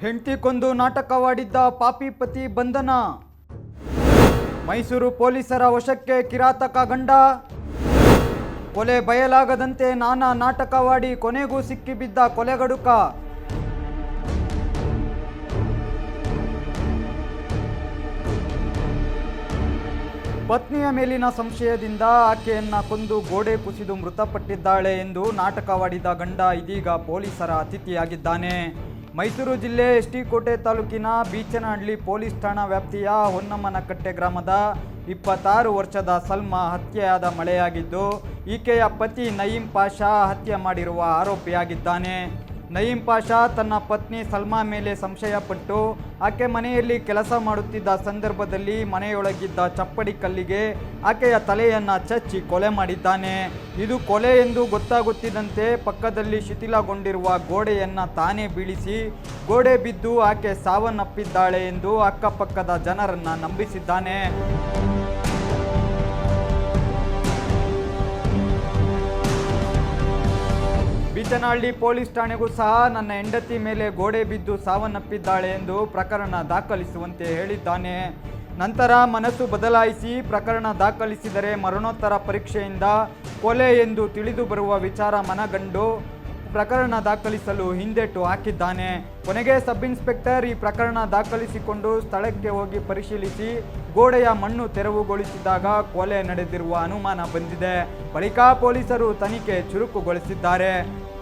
ಹೆಂಡತಿ ಕೊಂದು ನಾಟಕವಾಡಿದ್ದ ಪಾಪಿ ಪತಿ ಬಂಧನ. ಮೈಸೂರು ಪೊಲೀಸರ ವಶಕ್ಕೆ ಕಿರಾತಕ ಗಂಡ. ಕೊಲೆ ಬಯಲಾಗದಂತೆ ನಾನಾ ನಾಟಕವಾಡಿ ಕೊನೆಗೂ ಸಿಕ್ಕಿಬಿದ್ದ ಕೊಲೆಗಡುಕ. ಪತ್ನಿಯ ಮೇಲಿನ ಸಂಶಯದಿಂದ ಆಕೆಯನ್ನ ಕೊಂದು ಗೋಡೆ ಕುಸಿದು ಮೃತಪಟ್ಟಿದ್ದಾಳೆ ಎಂದು ನಾಟಕವಾಡಿದ ಗಂಡ ಇದೀಗ ಪೊಲೀಸರ ಅತಿಥಿಯಾಗಿದ್ದಾನೆ. ಮೈಸೂರು ಜಿಲ್ಲೆ ಎಸ್ ಕೋಟೆ ತಾಲೂಕಿನ ಬೀಚನಹಳ್ಳಿ ಪೊಲೀಸ್ ಠಾಣಾ ವ್ಯಾಪ್ತಿಯ ಹೊನ್ನಮ್ಮನಕಟ್ಟೆ ಗ್ರಾಮದ ಇಪ್ಪತ್ತಾರು ವರ್ಷದ ಸಲ್ಮಾ ಹತ್ಯೆಯಾದ ಮಳೆಯಾಗಿದ್ದು, ಈಕೆಯ ಪತಿ ನಯೀಂ ಪಾಷಾ ಹತ್ಯೆ ಮಾಡಿರುವ ಆರೋಪಿಯಾಗಿದ್ದಾನೆ. ನಯೀಂ ಪಾಷಾ ತನ್ನ ಪತ್ನಿ ಸಲ್ಮಾ ಮೇಲೆ ಸಂಶಯಪಟ್ಟು ಆಕೆ ಮನೆಯಲ್ಲಿ ಕೆಲಸ ಮಾಡುತ್ತಿದ್ದ ಸಂದರ್ಭದಲ್ಲಿ ಮನೆಯೊಳಗಿದ್ದ ಚಪ್ಪಡಿ ಕಲ್ಲಿಗೆ ಆಕೆಯ ತಲೆಯನ್ನ ಚಚ್ಚಿ ಕೊಲೆ ಮಾಡಿದ್ದಾನೆ. ಇದು ಕೊಲೆ ಎಂದು ಗೊತ್ತಾಗುತ್ತಿದ್ದಂತೆ ಪಕ್ಕದಲ್ಲಿ ಶಿಥಿಲಗೊಂಡಿರುವ ಗೋಡೆಯನ್ನು ತಾನೇ ಬೀಳಿಸಿ, ಗೋಡೆ ಬಿದ್ದು ಆಕೆ ಸಾವನ್ನಪ್ಪಿದ್ದಾಳೆ ಎಂದು ಅಕ್ಕಪಕ್ಕದ ಜನರನ್ನು ನಂಬಿಸಿದ್ದಾನೆ. ಬೀಚನಹಳ್ಳಿ ಪೊಲೀಸ್ ಠಾಣೆಗೂ ಸಹ ನನ್ನ ಹೆಂಡತಿ ಮೇಲೆ ಗೋಡೆ ಬಿದ್ದು ಸಾವನ್ನಪ್ಪಿದ್ದಾಳೆ ಎಂದು ಪ್ರಕರಣ ದಾಖಲಿಸುವಂತೆ ಹೇಳಿದ್ದಾನೆ. ನಂತರ ಮನಸ್ಸು ಬದಲಾಯಿಸಿ ಪ್ರಕರಣ ದಾಖಲಿಸಿದರೆ ಮರಣೋತ್ತರ ಪರೀಕ್ಷೆಯಿಂದ ಕೊಲೆ ಎಂದು ತಿಳಿದು ಬರುವ ವಿಚಾರ ಮನಗಂಡು ಪ್ರಕರಣ ದಾಖಲಿಸಲು ಹಿಂದೇಟು ಹಾಕಿದ್ದಾನೆ. ಕೊನೆಗೆ ಸಬ್ ಇನ್ಸ್ಪೆಕ್ಟರ್ ಈ ಪ್ರಕರಣ ದಾಖಲಿಸಿಕೊಂಡು ಸ್ಥಳಕ್ಕೆ ಹೋಗಿ ಪರಿಶೀಲಿಸಿ ಗೋಡೆಯ ಮಣ್ಣು ತೆರವುಗೊಳಿಸಿದಾಗ ಕೊಲೆ ನಡೆದಿರುವ ಅನುಮಾನ ಬಂದಿದೆ. ಬಳಿಕ ಪೊಲೀಸರು ತನಿಖೆ ಚುರುಕುಗೊಳಿಸಿದ್ದಾರೆ.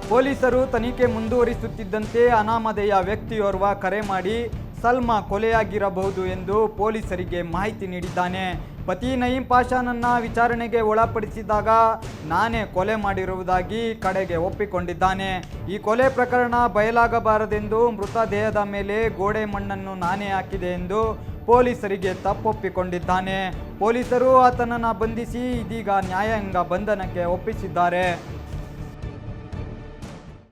ಪೊಲೀಸರು ತನಿಖೆ ಮುಂದುವರಿಸುತ್ತಿದ್ದಂತೆ ಅನಾಮಧೇಯ ವ್ಯಕ್ತಿಯೋರ್ವ ಕರೆ ಮಾಡಿ ಸಲ್ಮಾ ಕೊಲೆಯಾಗಿರಬಹುದು ಎಂದು ಪೊಲೀಸರಿಗೆ ಮಾಹಿತಿ ನೀಡಿದ್ದಾನೆ. ಪತಿ ನಯೀಂ ಪಾಷಾನನ್ನ ವಿಚಾರಣೆಗೆ ಒಳಪಡಿಸಿದಾಗ ನಾನೇ ಕೊಲೆ ಮಾಡಿರುವುದಾಗಿ ಕಡೆಗೆ ಒಪ್ಪಿಕೊಂಡಿದ್ದಾನೆ. ಈ ಕೊಲೆ ಪ್ರಕರಣ ಬಯಲಾಗಬಾರದೆಂದು ಮೃತದೇಹದ ಮೇಲೆ ಗೋಡೆ ಮಣ್ಣನ್ನು ನಾನೇ ಹಾಕಿದೆ ಎಂದು ಪೊಲೀಸರಿಗೆ ತಪ್ಪೊಪ್ಪಿಕೊಂಡಿದ್ದಾನೆ. ಪೊಲೀಸರು ಆತನನ್ನು ಬಂಧಿಸಿ ಇದೀಗ ನ್ಯಾಯಾಂಗ ಬಂಧನಕ್ಕೆ ಒಪ್ಪಿಸಿದ್ದಾರೆ.